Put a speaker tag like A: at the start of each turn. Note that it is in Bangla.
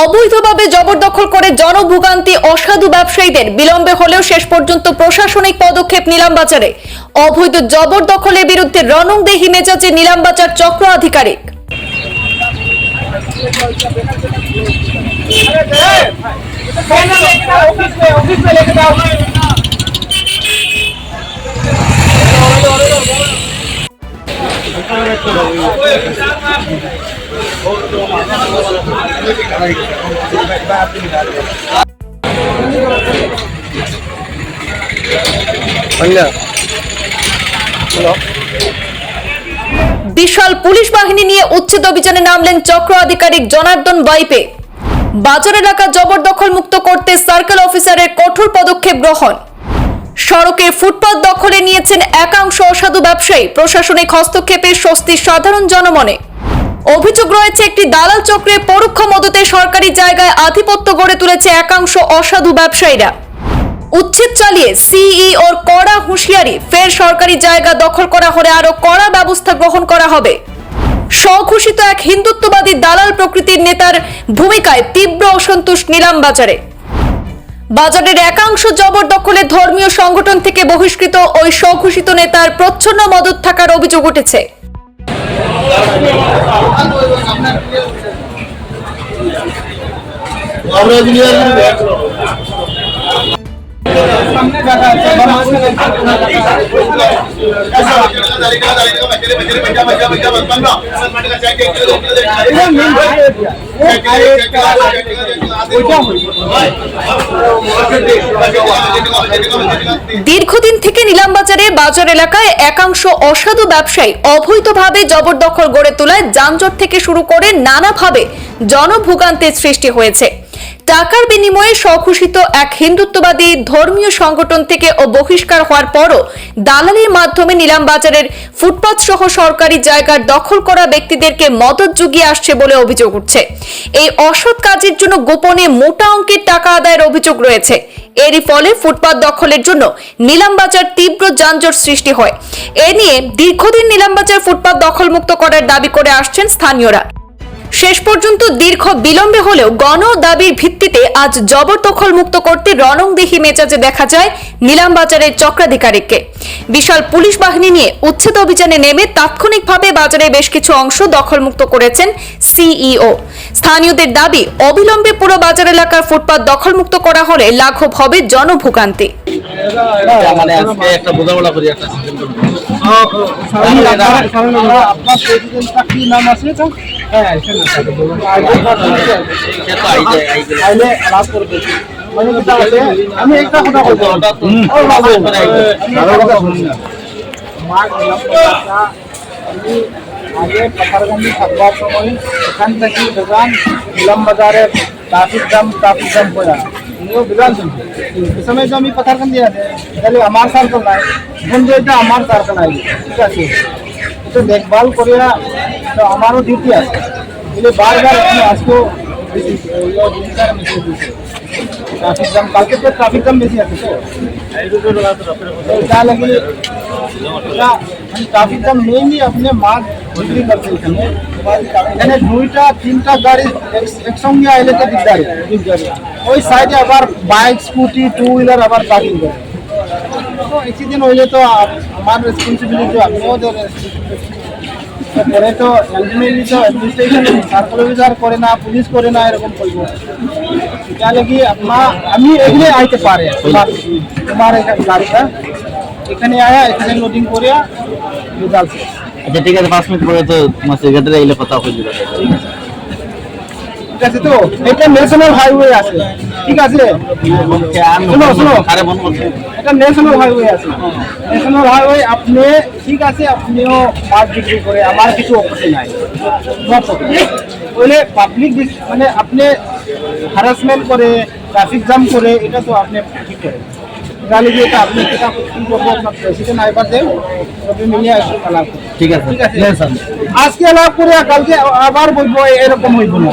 A: অবৈধভাবে জবরদখল করে জনভোগান্তি অসাধু ব্যবসায়ীদের বিলম্বে হলেও শেষ পর্যন্ত প্রশাসনিক পদক্ষেপ নিলাম বাজারে অবৈধ জবরদখলের বিরুদ্ধে রণংদেহী মেজাজে নিলাম বাজার চক্র আধিকারিক। বিশাল পুলিশ বাহিনী নিয়ে উচ্ছেদ অভিযানে নামলেন চক্র আধিকারিক জনার্দন বাইপে। বাজার এলাকা জবরদখল মুক্ত করতে সার্কেল অফিসারের কঠোর পদক্ষেপ গ্রহণ। সড়কে ফুটপাত দখলে নিয়েছেন একাংশ অসাধু ব্যবসায়ী। প্রশাসনিক হস্তক্ষেপে স্বস্তি সাধারণ জনমনে। অভিযোগ রয়েছে, একটি দালাল চক্রে পরোক্ষ মদতে সরকারি জায়গায় আধিপত্য গড়ে তুলেছে একাংশ অসাধু ব্যবসায়ীরা। উচ্ছেদ চালিয়ে সিইওর কড়া হুঁশিয়ারি, ফের সরকারি জায়গা দখল করা হলে আরও কড়া ব্যবস্থা গ্রহণ করা হবে। স্বঘোষিত এক হিন্দুত্ববাদী দালাল প্রকৃতির নেতার ভূমিকায় তীব্র অসন্তোষ নিলাম বাজারে। বাজারের একাংশ জবরদখলে ধর্মীয় সংগঠন থেকে বহিষ্কৃত ওই স্বঘোষিত নেতার প্রচ্ছন্ন মদত থাকার অভিযোগ উঠেছে।
B: আমরা
A: দীর্ঘদিন থেকে নিলামবাজারে বাজার এলাকায় একাংশ অসাধু ব্যবসায়ী অবৈধভাবে জবরদখল গড়ে তোলায় যানজট থেকে শুরু করে নানাভাবে জনভোগান্তির সৃষ্টি হয়েছে। টাকার বিনিময়ে স্বঘোষিত এক হিন্দুত্ববাদী ধর্মীয় সংগঠন থেকে ও বহিষ্কার হওয়ার পরও দালালির মাধ্যমে নিলামবাজারের ফুটপাত সহ সরকারি জায়গার দখল করা ব্যক্তিদেরকে মদত জুগিয়ে আসছে বলে অভিযোগ উঠছে। এই অসৎ কাজের জন্য গোপনে মোটা অঙ্কের টাকা আদায়ের অভিযোগ রয়েছে। এরই ফলে ফুটপাত দখলের জন্য নিলামবাজার তীব্র যানজট সৃষ্টি হয়। এ নিয়ে দীর্ঘদিন নিলামবাজার ফুটপাত দখলমুক্ত করার দাবি করে আসছেন স্থানীয়রা। শেষ পর্যন্ত দীর্ঘ বিলম্বে হলেও গণ দাবির ভিত্তিতে আজ জবরদখল মুক্ত করতে রণংদেহী মেজাজে দেখা যায় নিলামবাজারের চক্রাধিকারিককে। বিশাল পুলিশ বাহিনী নিয়ে উচ্ছেদ অভিযানে নেমে তাৎক্ষণিকভাবে বাজারে বেশ কিছু অংশ দখলমুক্ত করেছেন সিইও। স্থানীয়দের দাবি, অবিলম্বে পুরো বাজার এলাকার ফুটপাত দখলমুক্ত করা হলে লাঘব হবে জনভোগান্তি।
B: মানে আজকে একটা করি একটা
C: আমি একটা কথা বলব। আগে পাথারগান্ধি থাকবার সময় এখান থেকে দোকান ইলাম বাজারের ট্রাফিক জাম ট্রাফিক জাম পড়া উনিও বিধান শুনছে এই সময় তো আমি পাথারগান্ধি আছে তাহলে আমার সার্কেল নাই এখন যে এটা আমার সার্কেল নাই ঠিক আছে এটা দেখভাল করিয়া তো আমারও ডিউটি আছে એટલે બાર બાર আমি আজকেও বেশি ওইগুলো জিনিসটা বেশি দিচ্ছে ট্রাফিক জ্যাম কালকে তো ট্রাফিক জ্যাম বেশি আছে তো তো যা লাগে এটা মানে ট্রাফিক জ্যাম মেইনলি আপনি মাছ বিক্রি করছে এখানে এখানে দুইটা, তিনটা গাড়ি এক- একসঙ্গে আইলে তো দিকদারি ওই সাইডে আবার বাইক স্কুটি টু হুইলার আবার পার্কিং করে। তো অ্যাক্সিডেন্ট হইলে তো আমার রেসপন্সিবিলিটি আমিও পরে তো আলটিমেটলি তো অ্যাডমিনিস্ট্রেশন সার্কেল করে না পুলিশ করে না, এরকম করব। এটা লাগি আপনার আমি এখানে আইতে পারে, তোমার তোমার গাড়িটা। এখানে আয়া, এখানে লোডিং করিয়া রেজাল্ট
B: আচ্ছা ঠিক আছে পাঁচ মিনিট পরে তো তোমার সেক্রেটারি এলে কথা হয়ে যাবে
C: ঠিক আছে তো এটা ন্যাশনাল হাইওয়ে আছে। ঠিক আছে? শোনো, শোনো।
B: মন
C: এটা ন্যাশনাল হাইওয়ে আছে। ন্যাশনাল হাইওয়ে আপনি ঠিক আছে আপনিও বিক্রি করে আমার কিছু অপত্তি নাই। বলে পাবলিক মানে আপনি হ্যারাসমেন্ট করে ট্রাফিক জ্যাম করে এটা তো আপনি ঠিক করে তাহলে দিয়ে আপনি কি করব আপনার প্রেসিডেন্ট আইবার দেব সবই মিলিয়ে একটু আলাপ
B: ঠিক আছে।
C: ঠিক আছে?
B: sir.
C: আজকে আলাপ করে কালকে আবার বলব এরকম হইব না।